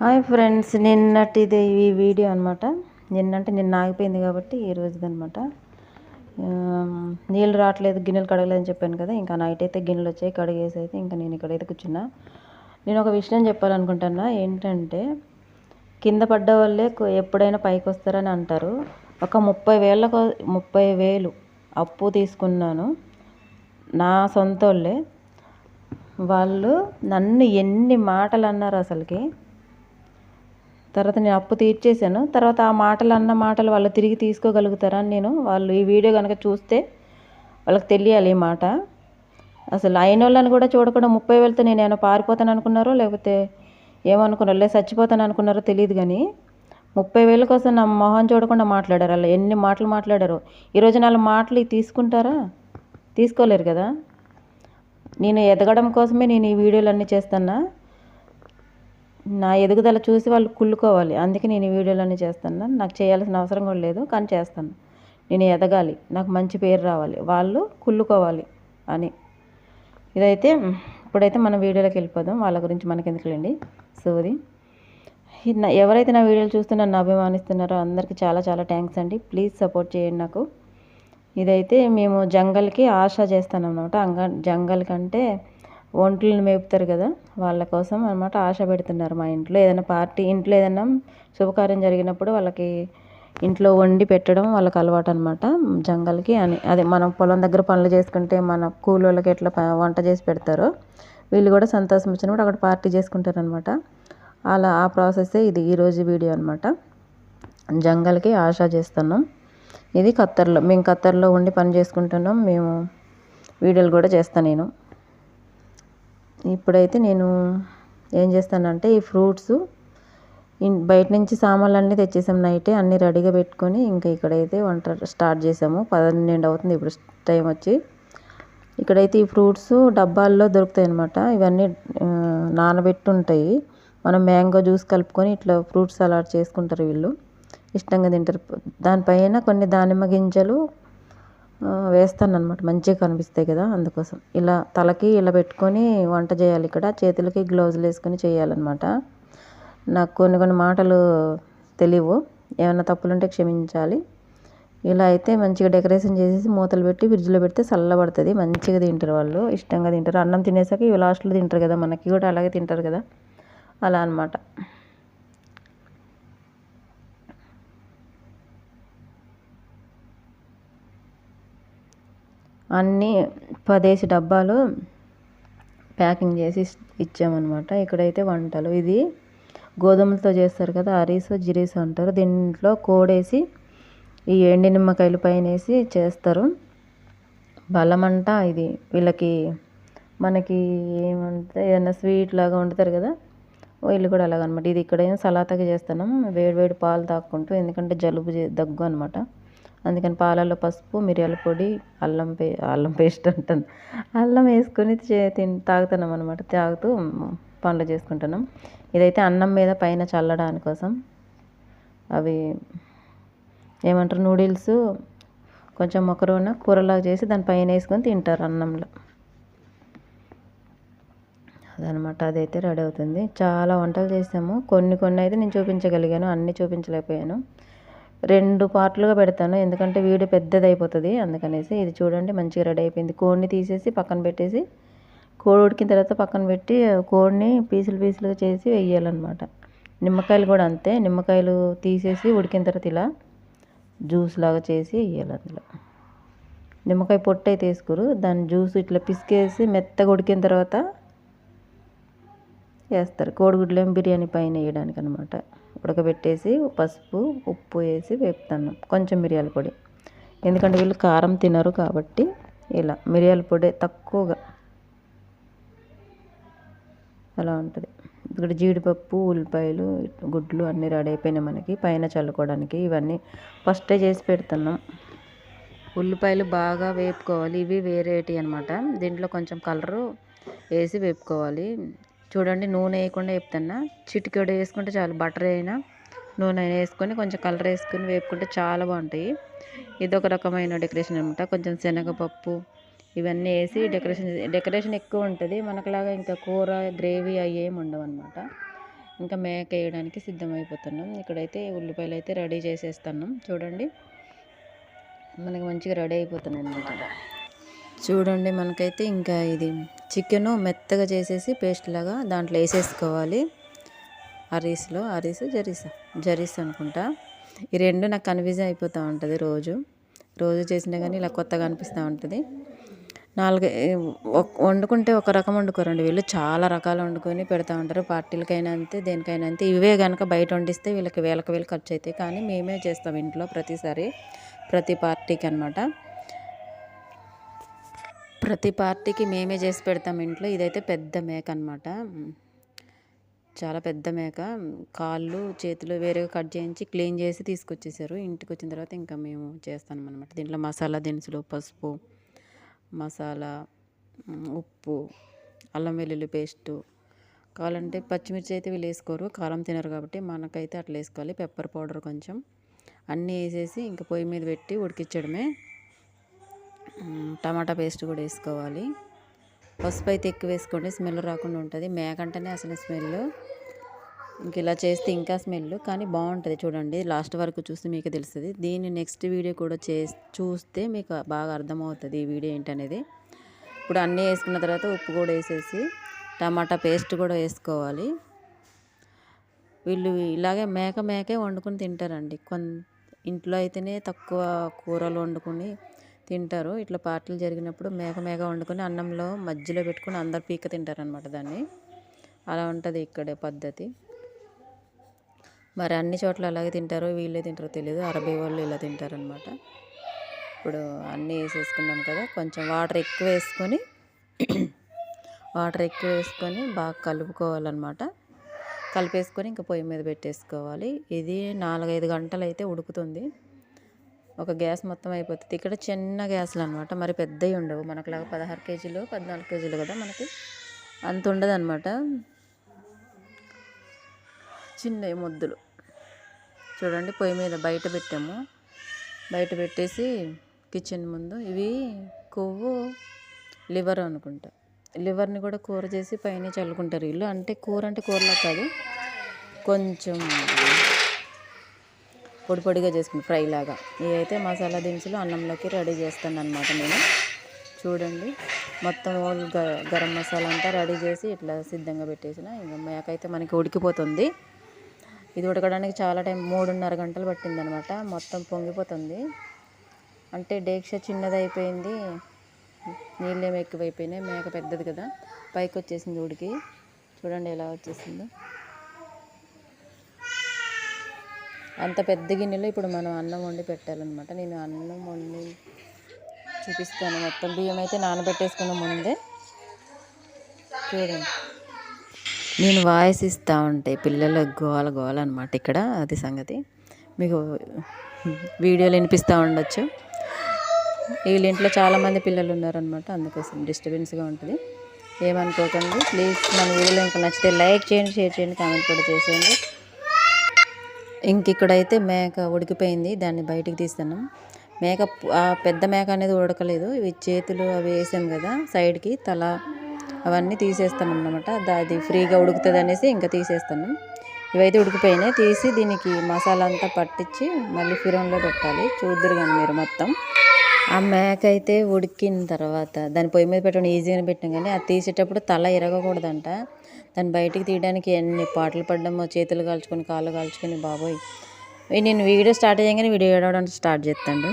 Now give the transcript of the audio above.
Hi friends నిన్నటిది ఈ video అనమాట నిన్నంటే నిన్న ఆగిపోయింది కాబట్టి ఈ రోజుది అనమాట నీళ్ళు రావట్లేదు గిన్నెలు కడగలేదని చెప్పాను కదా ఇంకా నైట్ అయితే గిన్నెలు వచ్చాయి కడిగేసి అయితే ఇంకా నేను ఇక్కడైతే కూర్చున్నా. నేను ఒక విషయం చెప్పాలనుకుంటున్నా ఏంటంటే కింద పడ్డ వాళ్ళే ఎప్పుడైనా పైకి వస్తారని అంటారు. ఒక ముప్పై వేలకు ముప్పై వేలు అప్పు తీసుకున్నాను నా సొంత వాళ్ళే. వాళ్ళు నన్ను ఎన్ని మాటలు అన్నారు అసలుకి తర్వాత నేను అప్పు తీర్చేశాను. తర్వాత ఆ మాటలు అన్న మాటలు వాళ్ళు తిరిగి తీసుకోగలుగుతారా అని నేను వాళ్ళు ఈ వీడియో కనుక చూస్తే వాళ్ళకి తెలియాలి ఈ మాట. అసలు అయిన వాళ్ళని కూడా చూడకుండా ముప్పై వేలతో నేను ఏమైనా పారిపోతాను అనుకున్నారో లేకపోతే ఏమనుకున్నారో లేదా చచ్చిపోతాను అనుకున్నారో తెలియదు కానీ ముప్పై వేల కోసం నా మొహం చూడకుండా మాట్లాడారు. అలా ఎన్ని మాటలు మాట్లాడారు. ఈరోజు నాలుగు మాటలు తీసుకుంటారా? తీసుకోలేరు కదా. నేను ఎదగడం కోసమే నేను ఈ వీడియోలు అన్నీ చేస్తున్నా నా ఎదుగుదల చూసి వాళ్ళు కుళ్ళుకోవాలి. అందుకే నేను ఈ వీడియోలన్నీ చేస్తాను. నాకు చేయాల్సిన అవసరం కూడా లేదు కానీ చేస్తాను. నేను ఎదగాలి. నాకు మంచి పేరు రావాలి. వాళ్ళు కుళ్ళుకోవాలి అని. ఇదైతే ఇప్పుడైతే మన వీడియోలోకి వెళ్ళిపోదాం. వాళ్ళ గురించి మనకి ఎందుకులేండి సోది ఇది ఎవరైతే నా వీడియోలు చూస్తూ నన్ను అభిమానిస్తున్నారో అందరికీ చాలా చాలా థ్యాంక్స్ అండి. ప్లీజ్ సపోర్ట్ చేయండి నాకు. ఇదైతే మేము జంగల్కి ఆశ చేస్తాను అనమాట అంగ జంగల్ కంటే ఒంట్లను మేపుతారు కదా వాళ్ళ కోసం అనమాట ఆశ పెడుతున్నారు మా ఇంట్లో. ఏదైనా పార్టీ ఇంట్లో ఏదైనా శుభకార్యం జరిగినప్పుడు వాళ్ళకి ఇంట్లో వండి పెట్టడం వాళ్ళకి అలవాటు అనమాట జంగల్కి అని అదే మనం పొలం దగ్గర పనులు చేసుకుంటే మన కూలోళ్ళకి ఎట్లా ప- వంట చేసి పెడతారో వీళ్ళు కూడా సంతోషం వచ్చినప్పుడు అక్కడ పార్టీ చేసుకుంటారు అనమాట అలా ఆ ప్రాసెస్సే ఇది ఈరోజు వీడియో అనమాట జంగల్కి ఆశ చేస్తున్నాం. ఇది ఖత్తర్లో మేము ఖత్తర్లో ఉండి పని చేసుకుంటున్నాం. మేము వీడియోలు కూడా చేస్తాను నేను. ఇప్పుడైతే నేను ఏం చేస్తానంటే ఈ ఫ్రూట్స్ బయట నుంచి సామాన్లు అన్నీ తెచ్చేసాం నైటే అన్నీ రెడీగా పెట్టుకొని ఇంకా ఇక్కడైతే వంట స్టార్ట్ చేసాము. పన్నెండు అవుతుంది ఇప్పుడు టైం వచ్చి. ఇక్కడైతే ఈ ఫ్రూట్స్ డబ్బాల్లో దొరుకుతాయి అనమాట ఇవన్నీ నానబెట్టి ఉంటాయి మనం మ్యాంగో జ్యూస్ కలుపుకొని ఇట్లా ఫ్రూట్స్ అలాట్ చేసుకుంటారు వీళ్ళు. ఇష్టంగా తింటారు. దానిపైన కొన్ని దానిమ్మ గింజలు వేస్తాను అనమాట మంచిగా కనిపిస్తాయి కదా అందుకోసం. ఇలా తలకి ఇలా పెట్టుకొని వంట చేయాలి ఇక్కడ. చేతులకి గ్లౌజులు వేసుకొని చేయాలన్నమాట. నాకు కొన్ని కొన్ని మాటలు తెలియవు. ఏమైనా తప్పులుంటే క్షమించాలి. ఇలా అయితే మంచిగా డెకరేషన్ చేసేసి మూతలు పెట్టి ఫ్రిడ్జ్లో పెడితే చల్లబడుతుంది. మంచిగా తింటారు వాళ్ళు. ఇష్టంగా తింటారు. అన్నం తినేసాక ఇవి లాస్ట్లో తింటారు కదా. మనకి కూడా అలాగే తింటారు కదా. అలా అనమాట అన్నీ పదేసి డబ్బాలు ప్యాకింగ్ చేసి ఇచ్చామన్నమాట. ఇక్కడైతే వంటలు. ఇది గోధుమలతో చేస్తారు కదా అరీసు జిరీసు అంటారు. దీంట్లో కోడేసి ఈ ఎండి నిమ్మకాయలు పైన వేసి చేస్తారు. బలమంట ఇది. వీళ్ళకి మనకి ఏమంటే ఏదైనా స్వీట్ లాగా వండుతారు కదా వీళ్ళు కూడా అలాగనమాట. ఇది ఇక్కడ ఏం సలాతగా చేస్తున్నాం వేడి వేడి పాలు తాక్కుంటూ ఎందుకంటే జలుబు దగ్గు అనమాట అందుకని పాలల్లో పసుపు మిరియాల పొడి అల్లం పే అల్లం పేస్ట్ అంటాను. అల్లం వేసుకొని తాగుతున్నాం అనమాట తాగుతూ పండ్లు చేసుకుంటున్నాం. ఇదైతే అన్నం మీద పైన చల్లడానికి కోసం అవి ఏమంటారు నూడిల్స్ కొంచెం మొక్కరోన కూరలాగా చేసి దాని పైన వేసుకొని తింటారు అన్నంలో. అదనమాట అదైతే రెడీ అవుతుంది. చాలా వంటలు చేసాము. కొన్ని కొన్ని అయితే నేను చూపించగలిగాను అన్నీ చూపించలేకపోయాను. రెండు పార్ట్లుగా పెడతాను. ఎందుకంటే వీడియో పెద్దది అయిపోతుంది అందుకనేసి ఇది చూడండి మంచిగా రెడీ అయిపోయింది. కోడిని తీసేసి పక్కన పెట్టేసి కోడి ఉడికిన తర్వాత పక్కన పెట్టి కోడిని పీసులు పీసులుగా చేసి వేయాలన్నమాట. నిమ్మకాయలు కూడా అంతే. నిమ్మకాయలు తీసేసి ఉడికిన తర్వాత ఇలా జ్యూస్ లాగా చేసి వేయాలి అందులో. నిమ్మకాయ పొట్టు అయితే వేసుకోరు. దాని జ్యూస్ ఇట్లా పిసికేసి మెత్తగా ఉడికిన తర్వాత వేస్తారు కోడిగుడ్లు ఏం బిర్యానీ పైన వేయడానికి అనమాట ఉడకబెట్టేసి పసుపు ఉప్పు వేసి వేపుతాను. కొంచెం మిరియాల పొడి. ఎందుకంటే వీళ్ళు కారం తినరు కాబట్టి ఇలా మిరియాల పొడి తక్కువగా అలా ఉంటుంది. ఇక్కడ జీడిపప్పు ఉల్లిపాయలు గుడ్లు అన్నీ రెడీ అయిపోయినాయి మనకి. పైన చల్లుకోవడానికి ఇవన్నీ ఫస్టే చేసి పెడుతున్నాం. ఉల్లిపాయలు బాగా వేపుకోవాలి. ఇవి వేరేటి అనమాట. దీంట్లో కొంచెం కలరు వేసి వేపుకోవాలి. చూడండి నూనె వేయకుండా వేపుతున్నా చిటికెడు వేసుకుంటే చాలు బటర్ అయినా నూనె అయినా వేసుకొని కొంచెం కలర్ వేసుకొని వేపుకుంటే చాలా బాగుంటాయి. ఇది ఒక రకమైన డెకరేషన్ అనమాట కొంచెం శనగపప్పు ఇవన్నీ వేసి డెకరేషన్ డెకరేషన్ ఎక్కువ ఉంటుంది. మనకులాగా ఇంకా కూర గ్రేవీ అవి ఏమి ఉండవు అనమాట ఇంకా మేక వేయడానికి సిద్ధమైపోతున్నాం. ఇక్కడైతే ఉల్లిపాయలు అయితే రెడీ చేసేస్తున్నాం. చూడండి మనకి మంచిగా రెడీ అయిపోతున్నాయి అనమాట చూడండి మనకైతే ఇంకా ఇది చికెను మెత్తగా చేసేసి పేస్ట్ లాగా దాంట్లో వేసేసుకోవాలి. అరీస్లో అరీస్ జరీసా జరీస్ అనుకుంటా. ఈ రెండు నాకు కన్ఫ్యూజ్ అయిపోతూ ఉంటుంది రోజు. రోజు చేసినా కానీ ఇలా కొత్తగా అనిపిస్తూ ఉంటుంది. నాలుగు వండుకుంటే ఒక రకం వండుకోరండి వీళ్ళు. చాలా రకాలు వండుకొని పెడతా ఉంటారు. పార్టీలకైనా అంతే దేనికైనా అంతే. ఇవే కనుక బయట వండిస్తే వీళ్ళకి వేలకు వేలు ఖర్చు అవుతాయి కానీ మేమే చేస్తాం ఇంట్లో ప్రతిసారి ప్రతి పార్టీకి అనమాట ప్రతి పార్టీకి మేమే చేసి పెడతాం ఇంట్లో. ఇదైతే పెద్ద మేక అనమాట చాలా పెద్ద మేక. కాళ్ళు చేతులు వేరేగా కట్ చేయించి క్లీన్ చేసి తీసుకొచ్చేసారు. ఇంటికి వచ్చిన తర్వాత ఇంకా మేము చేస్తాం అనమాట దీంట్లో మసాలా దినుసులు పసుపు మసాలా ఉప్పు అల్లం వెల్లుల్లి పేస్టు. కావాలంటే పచ్చిమిర్చి అయితే వీళ్ళు వేసుకోరు. కారం తినరు కాబట్టి మనకైతే అట్లా వేసుకోవాలి. పెప్పర్ పౌడర్ కొంచెం. అన్నీ వేసేసి ఇంకా పొయ్యి మీద పెట్టి ఉడికించడమే. టమాటా పేస్ట్ కూడా వేసుకోవాలి. పసుపు అయితే ఎక్కువ వేసుకోండి స్మెల్ రాకుండా ఉంటుంది. మేక అంటేనే అసలు స్మెల్. ఇంక ఇలా చేస్తే ఇంకా స్మెల్ కానీ బాగుంటుంది చూడండి. లాస్ట్ వరకు చూస్తే మీకు తెలుస్తుంది. దీన్ని నెక్స్ట్ వీడియో కూడా చే చూస్తే మీకు బాగా అర్థమవుతుంది ఈ వీడియో ఏంటనేది. ఇప్పుడు అన్నీ వేసుకున్న తర్వాత ఉప్పు కూడా వేసేసి టమాటా పేస్ట్ కూడా వేసుకోవాలి. వీళ్ళు ఇలాగే మేక మేకే వండుకొని తింటారండి. కొన్ ఇంట్లో అయితేనే తక్కువ కూరలు వండుకొని తింటారు. ఇట్లా పార్టీలు జరిగినప్పుడు మేక మేక వండుకొని అన్నంలో మధ్యలో పెట్టుకొని అందరు పీక తింటారనమాట దాన్ని. అలా ఉంటుంది ఇక్కడ పద్ధతి. మరి అన్ని చోట్ల అలాగే తింటారో వీళ్ళే తింటారో తెలియదు అరబీ వాళ్ళు ఇలా తింటారనమాట ఇప్పుడు అన్నీ వేసేసుకున్నాం కదా కొంచెం వాటర్ ఎక్కువ వేసుకొని వాటర్ ఎక్కువ వేసుకొని బాగా కలుపుకోవాలన్నమాట. కలిపేసుకొని ఇంకా పొయ్యి మీద పెట్టేసుకోవాలి. ఇది నాలుగైదు గంటలు అయితే ఉడుకుతుంది. ఒక గ్యాస్ మొత్తం అయిపోతుంది. ఇక్కడ చిన్న గ్యాస్లు అనమాట మరి పెద్దవి ఉండవు. మనకులాగా పదహారు కేజీలు పద్నాలుగు కేజీలు కదా మనకి. అంత ఉండదు అనమాట చిన్నవి ముద్దులు. చూడండి పొయ్యి మీద బయట పెట్టాము. బయట పెట్టేసి కిచెన్ ముందు ఇవి కొవ్వు లివర్ అనుకుంటా. లివర్ని కూడా కూర చేసి పైన చల్లుకుంటారు వీళ్ళు. అంటే కూర అంటే కూరలా కాదు. కొంచెం పొడి పొడిగా చేసుకుని ఫ్రై లాగా. ఇవైతే మసాలా దినుసులు అన్నంలోకి రెడీ చేస్తాను అనమాట నేను. చూడండి మొత్తం ఓల్ గ- గరం మసాలా అంతా రెడీ చేసి ఇట్లా సిద్ధంగా పెట్టేసిన. ఇంకా మేకైతే మనకి ఉడికిపోతుంది. ఇది ఉడకడానికి చాలా టైం మూడున్నర గంటలు పట్టిందనమాట మొత్తం పొంగిపోతుంది. అంటే డేక్ష చిన్నది అయిపోయింది నీళ్ళేమో ఎక్కువైపోయినాయి. మేక పెద్దది కదా. పైకి వచ్చేసింది ఉడికి. చూడండి ఎలా వచ్చేసిందో. అంత పెద్ద గిన్నెలో ఇప్పుడు మనం అన్నం వండి పెట్టాలన్నమాట. నేను అన్నం వండి చూపిస్తాను మొత్తం. బియ్యం అయితే నానబెట్టేసుకున్న ముందే చూడండి. నేను వాయిస్ ఇస్తూ ఉంటే పిల్లల గోల గోల అనమాట ఇక్కడ. అది సంగతి. మీకు వీడియోలు వినిపిస్తూ ఉండొచ్చు. వీళ్ళ ఇంట్లో చాలామంది పిల్లలు ఉన్నారనమాట అందుకోసం డిస్టర్బెన్స్గా ఉంటుంది. ఏమనుకోకండి. ప్లీజ్ మన వీడియోలో ఇంకా నచ్చితే లైక్ చేయండి షేర్ చేయండి కామెంట్ కూడా చేసేయండి. ఇంక ఇక్కడైతే మేక ఉడికిపోయింది. దాన్ని బయటికి తీస్తున్నాం. మేక ఆ పెద్ద మేక అనేది ఉడకలేదు. ఇవి చేతులు అవి వేసాం కదా సైడ్కి తల అవన్నీ తీసేస్తాం అన్నమాట అది ఫ్రీగా ఉడుకుతుంది అనేసి ఇంకా తీసేస్తాను ఇవైతే ఉడికిపోయినాయి. తీసి దీనికి మసాలా అంతా పట్టించి మళ్ళీ ఫిరంలో పెట్టాలి. చూద్దరు కానీ మీరు మొత్తం. ఆ మేక అయితే ఉడికిన తర్వాత దాని పొయ్యి మీద పెట్టడం ఈజీగానే పెట్టినాం కానీ అది తీసేటప్పుడు తల ఇరగకూడదంట. దాన్ని బయటికి తీయడానికి ఎన్ని పాటలు పడ్డామో చేతులు కాల్చుకొని కాళ్ళు కాల్చుకొని బాబోయ్. నేను వీడియో స్టార్ట్ చేయగానే వీడియో ఏడవడం స్టార్ట్ చేస్తాడు.